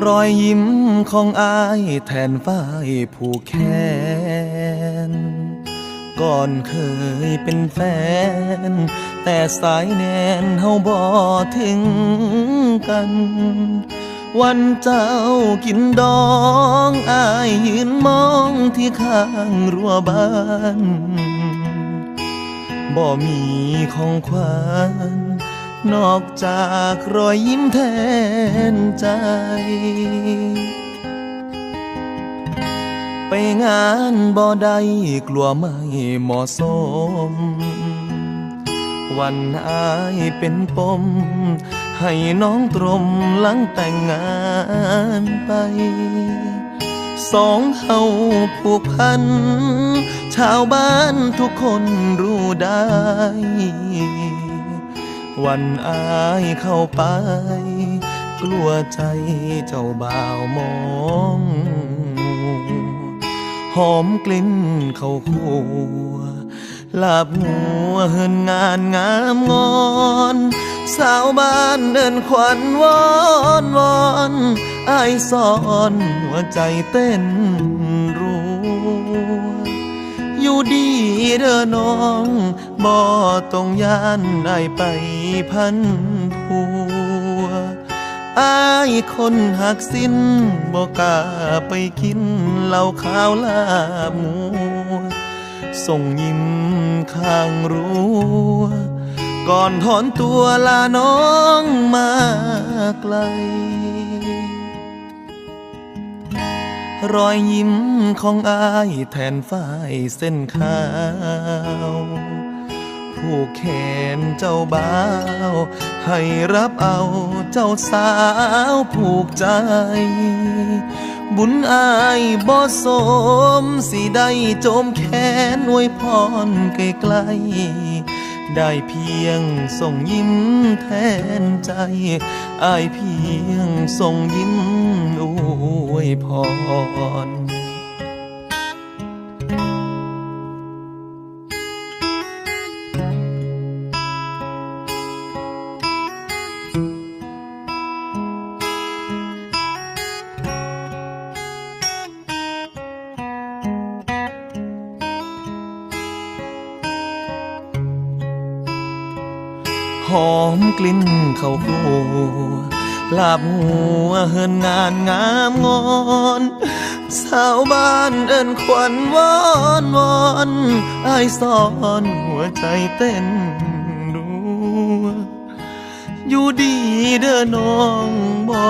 รอยยิ้มของอายแทนฝ้ายผู้แค้นก่อนเคยเป็นแฟน แต่สายแนนเฮาบ่ถึงกัน วันเจ้ากินดองอายยืนมองที่ข้างรั้วบ้านบ่มีของขวัญ นอกจากรอยยิ้มแทนใจ ไปงานบ่ได้กลัวไม่เหมาะสม วันอายเป็นปม ให้น้องตรมหลังแต่งงานไป สองเฮาผูกพัน ชาวบ้านทุกคนรู้ได้ วันอายเข้าไป กลัวใจเจ้าบ่าวมองหอมกลิ่นเข้าคัวลาบหัวเฮินงานงามงอน สาวบ้านเดินขวัญวอนวอนอายสอนหัวใจเต้นรัวอยู่ดีเด้อน้อง บ่ต้องย่านได้ไปพันผัวอายคนหักสิ้นบ่กล้าไปกินเหล้าขาวลาหมูส่งยิ้มข้างรั้วก่อนถอนตัวลาน้องมาไกล รอยยิ้มของอายแทนฝ้ายเส้นขาว ผู้แขนเจ้าบ่าว ให้รับเอาเจ้าสาวผูกใจ บุญอายบ่สมสิได้โจมแขนอวยพรไกลๆได้เพียงส่งยิ้มแทนใจ อายเพียงส่งยิ้มอวยพร หอมกลิ่นข้าวคั่วลาบหัวเฮินงานงามงอน สาวบ้านเอินขวัญวอนวอนไอายสอนหัวใจเต้นรัวอยู่ดีเด้อน้องบ่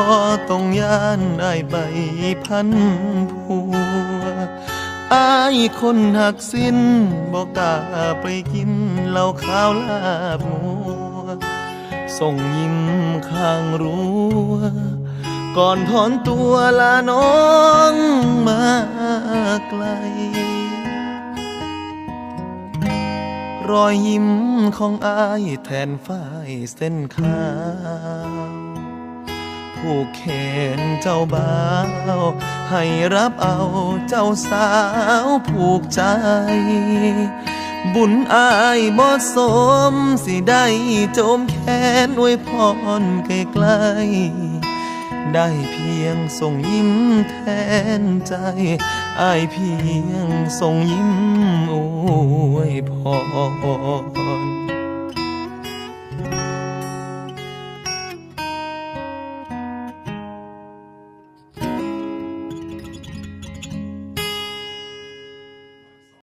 ต้องย่านได้ใบพันผัวอายคนหักสิ้นบอกกล้าไปกินเหล้าขาวลาบหมู ส่งยิ้มข้างรั้วก่อนถอนตัวลาน้องมาไกล รอยยิ้มของอายแทนฝ้ายเส้นขาวผู้แขนเจ้าบ่าว ให้รับเอาเจ้าสาวผูกใจ บุญอายบ่สมสิได้โจมแค้นอวยพรไกลๆได้เพียงส่งยิ้มแทนใจอายเพียงส่งยิ้มอวยพร